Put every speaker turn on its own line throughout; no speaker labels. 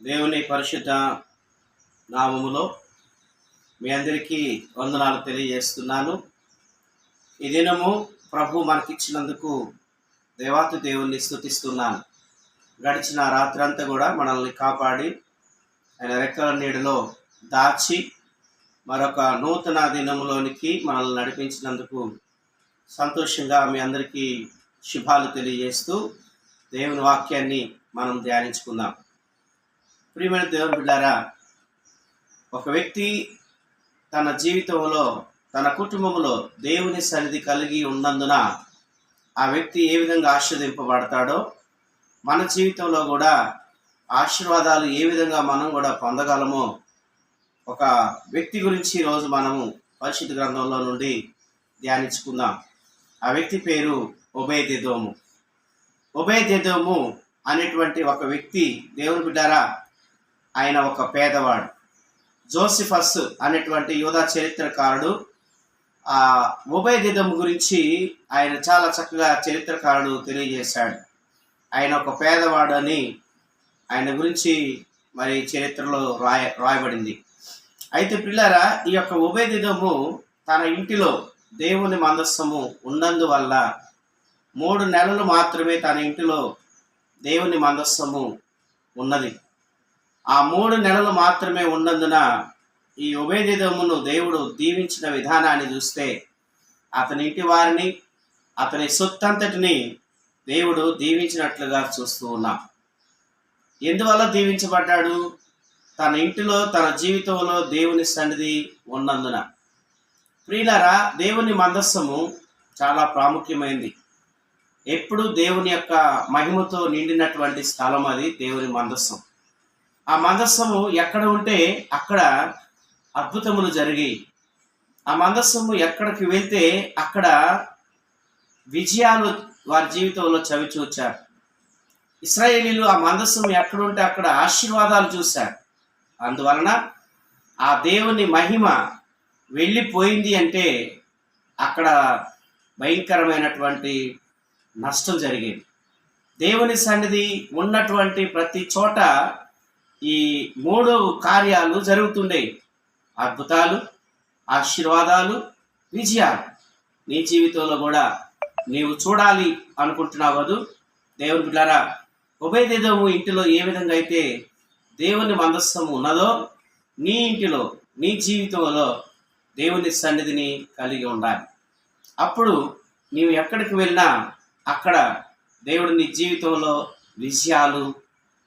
దేవుని పరిశుద్ధ నామములో మీ అందరికీ వందనాలు తెలియజేస్తున్నాను. ఈ దినము ప్రభు మనకిచ్చినందుకు దేవాతి దేవుణ్ణి స్థుతిస్తున్నాను గడిచిన రాత్రంతా కూడా మనల్ని కాపాడి ఆయన రెక్కల నీడలో దాచి మరొక నూతన దినములోనికి మనల్ని నడిపించినందుకు సంతోషంగా మీ అందరికీ శుభాలు తెలియజేస్తూ దేవుని వాక్యాన్ని మనం ధ్యానించుకుందాం. ప్రియమైన దేవుని బిడ్డారా ఒక వ్యక్తి తన జీవితంలో తన కుటుంబంలో దేవుని సన్నిధి కలిగి ఉన్నందున ఆ వ్యక్తి ఏ విధంగా ఆశీర్వదింపబడతాడో మన జీవితంలో కూడా ఆశీర్వాదాలు ఏ విధంగా మనం కూడా పొందగలమో ఒక వ్యక్తి గురించి ఈరోజు మనము పరిశుద్ధ గ్రంథంలో నుండి ధ్యానించుకుందాం. ఆ వ్యక్తి పేరు ఒబేదెదోము ఒబేదెదోము అనేటువంటి ఒక వ్యక్తి దేవుని బిడ్డారా ఆయన ఒక పేదవాడు. జోసిఫస్ అనేటువంటి యోధా చరిత్రకారుడు ఆ ఉభయదిదం గురించి ఆయన చాలా చక్కగా చరిత్రకారుడు తెలియజేశాడు. ఆయన ఒక పేదవాడు అని ఆయన గురించి మరి చరిత్రలో రాయ రాయబడింది. అయితే పిల్లరా ఈ యొక్క ఉభయదిదము తన ఇంటిలో దేవుని మందస్సము ఉన్నందువల్ల మూడు నెలలు మాత్రమే తన ఇంటిలో దేవుని మందస్సము ఉన్నది. ఆ మూడు నెలలు మాత్రమే ఉన్నందున ఈ ఉభయదిదమును దేవుడు దీవించిన విధానాన్ని చూస్తే అతని ఇంటి వారిని అతని సొత్తంతటిని దేవుడు దీవించినట్లుగా చూస్తూ ఉన్నాం. ఎందువల్ల దీవించబడ్డాడు? తన ఇంటిలో తన జీవితంలో దేవుని సన్నిధి ఉన్నందున. ప్రియులరా దేవుని మందస్సము చాలా ప్రాముఖ్యమైంది. ఎప్పుడు దేవుని యొక్క మహిమతో నిండినటువంటి స్థలం అది దేవుని మందస్సం. ఆ మందస్సము ఎక్కడ ఉంటే అక్కడ అద్భుతములు జరిగి ఆ మందస్సము ఎక్కడికి వెళ్తే అక్కడ విజయాలు వారి జీవితంలో చవి చూచారు ఇస్రాయేలీలు ఆ ఎక్కడ ఎక్కడుంటే అక్కడ ఆశీర్వాదాలు చూశారు. అందువలన ఆ దేవుని మహిమ వెళ్ళిపోయింది అంటే అక్కడ భయంకరమైనటువంటి నష్టం జరిగింది. దేవుని సన్నిధి ఉన్నటువంటి ప్రతి చోట ఈ మూడు కార్యాలు జరుగుతుండేవి అద్భుతాలు ఆశీర్వాదాలు విజయాలు. నీ జీవితంలో కూడా నీవు చూడాలి అనుకుంటున్నావు కదూ దేవుని బిడ్డారా ఉభయదేదము ఇంటిలో ఏ విధంగా అయితే దేవుని మందస్థము ఉన్నదో నీ ఇంటిలో నీ జీవితంలో దేవుని సన్నిధిని కలిగి ఉండాలి. అప్పుడు నీవు ఎక్కడికి వెళ్ళినా అక్కడ దేవుడు నీ జీవితంలో విజయాలు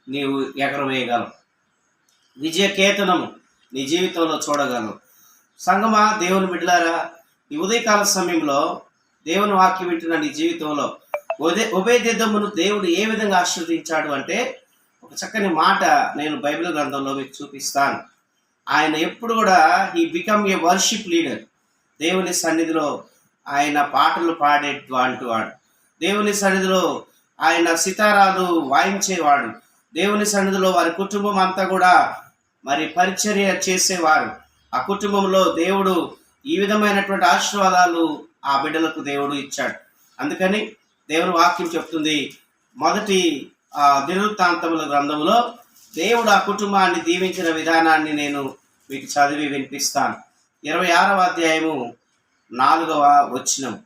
నీవు ఎగరవేయగలవు. విజయకేతనము నీ జీవితంలో చూడగలను. సంగమా దేవుని బిడ్డలారా ఈ ఉదయకాల సమయంలో దేవుని వాక్యం వింటున్న నీ జీవితంలో ఉదయ ఉభయదిద్దమును దేవుడు ఏ విధంగా ఆశీర్వదించాడు అంటే ఒక చక్కని మాట నేను బైబిల్ గ్రంథంలో మీకు చూపిస్తాను. ఆయన ఎప్పుడు కూడా ఈ బికమ్ ఏ వర్షిప్ లీడర్. దేవుని సన్నిధిలో ఆయన పాటలు పాడేటువంటి వాడు. దేవుని సన్నిధిలో ఆయన సితారాలు వాయించేవాడు. దేవుని సన్నిధిలో వారి కుటుంబం అంతా కూడా మరి పరిచర్య చేసేవారు. ఆ కుటుంబంలో దేవుడు ఈ విధమైనటువంటి ఆశీర్వాదాలు ఆ బిడ్డలకు దేవుడు ఇచ్చాడు. అందుకని దేవుని వాక్యం చెప్తుంది. మొదటి ఆ దినవృత్తాంతముల గ్రంథంలో దేవుడు ఆ కుటుంబాన్ని దీవించిన విధానాన్ని నేను మీకు చదివి వినిపిస్తాను. ఇరవై ఆరవ అధ్యాయము నాలుగవ వచనం.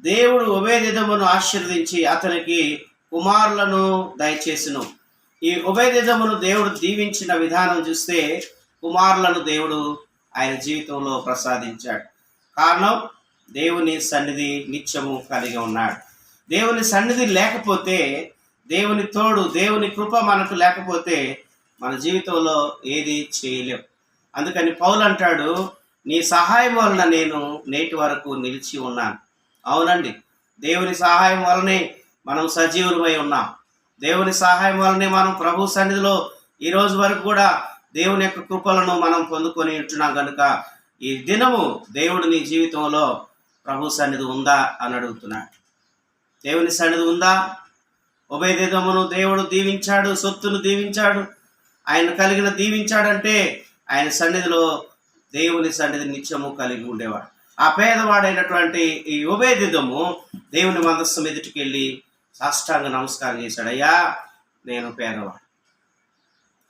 దేవుడు ఉభయదిదమును ఆశీర్వదించి అతనికి కుమారులను దయచేసును. ఈ ఉభయదిదమును దేవుడు దీవించిన విధానం చూస్తే కుమారులను దేవుడు ఆయన జీవితంలో ప్రసాదించాడు. కారణం దేవుని సన్నిధి నిత్యము కలిగి ఉన్నాడు. దేవుని సన్నిధి లేకపోతే దేవుని తోడు దేవుని కృప మనకు లేకపోతే మన జీవితంలో ఏది చేయలేం. అందుకని పౌలు అంటాడు నీ సహాయం వలన నేను నేటి వరకు నిలిచి ఉన్నాను. అవునండి. దేవుని సహాయం వలనే మనం సజీవులమై ఉన్నాం. దేవుని సహాయం వలనే మనం ప్రభు సన్నిధిలో ఈ రోజు వరకు కూడా దేవుని యొక్క కృపలను మనం పొందుకొని ఉంటున్నాం కనుక ఈ దినము దేవుడు నీ జీవితంలో ప్రభు సన్నిధి ఉందా అని అడుగుతున్నాడు దేవుని సన్నిధి ఉందా? ఉభయదేదమును దేవుడు దీవించాడు సొత్తును దీవించాడు ఆయన కలిగిన దీవించాడంటే ఆయన సన్నిధిలో దేవుని సన్నిధి నిత్యము కలిగి ఉండేవాడు. ఆ పేదవాడైనటువంటి ఈ ఉభయదిదము దేవుని మందస్సు ఎదుటికి వెళ్ళి సాష్టాంగ నమస్కారం చేశాడు అయ్యా నేను పేదవాడు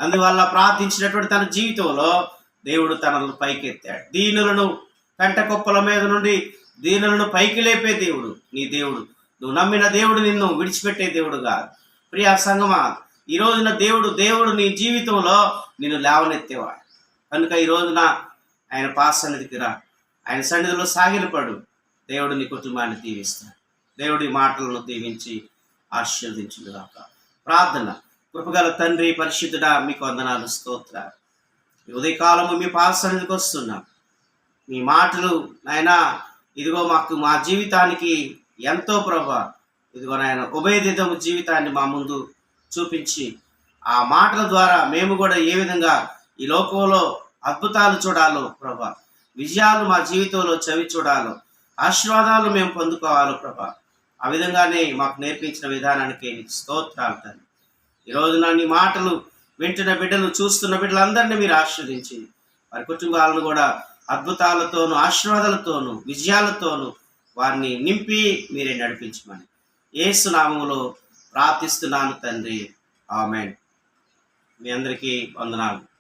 అందువల్ల ప్రార్థించినటువంటి తన జీవితంలో దేవుడు తనను పైకెత్తాడు. దీనులను కంట కుప్పల మీద నుండి దీనులను పైకి లేపే దేవుడు నీ దేవుడు. నువ్వు నమ్మిన దేవుడు నిన్ను విడిచిపెట్టే దేవుడు కాదు. ప్రియా సంగమా ఈ రోజున దేవుడు దేవుడు నీ జీవితంలో నిన్ను లేవనెత్తేవాడు. కనుక ఈ రోజున ఆయన పాస్ సన్నిధికి రా. ఆయన సన్నిధిలో సాగిలపడు. దేవుడు నీ కుటుంబాన్ని దీవిస్తాడు. దేవుడి మాటలను దీవించి ఆశీర్వదించుగాక ప్రార్థన. కృపగల తండ్రి పరిశుద్ధుడా మీకు వందనాలు స్తోత్ర ఉదయకాలము మీ పాస్ వస్తున్నాం. మీ మాటలు నాయనా ఇదిగో మాకు మా జీవితానికి ఎంతో ప్రభా. ఇదిగో నాయన ఉభయదితము జీవితాన్ని మా ముందు చూపించి ఆ మాటల ద్వారా మేము కూడా ఏ విధంగా ఈ లోకంలో అద్భుతాలు చూడాలో ప్రభా. విజయాలు మా జీవితంలో చవి చూడాలో ఆశీర్వాదాలు మేము పొందుకోవాలో ప్రభా. ఆ విధంగానే మాకు నేర్పించిన విధానానికి నీకు స్తోత్రాలు తండ్రి. ఈ నా నీ మాటలు వింటున్న బిడ్డలు చూస్తున్న బిడ్డలందరినీ మీరు ఆశీర్వదించి వారి కుటుంబాలను కూడా అద్భుతాలతోనూ ఆశీర్వాదాలతోనూ విజయాలతోనూ వారిని నింపి మీరే నడిపించమని ఏసు నామంలో ప్రార్థిస్తున్నాను తండ్రి. ఆమెన్. మీ అందరికీ వందనాలు.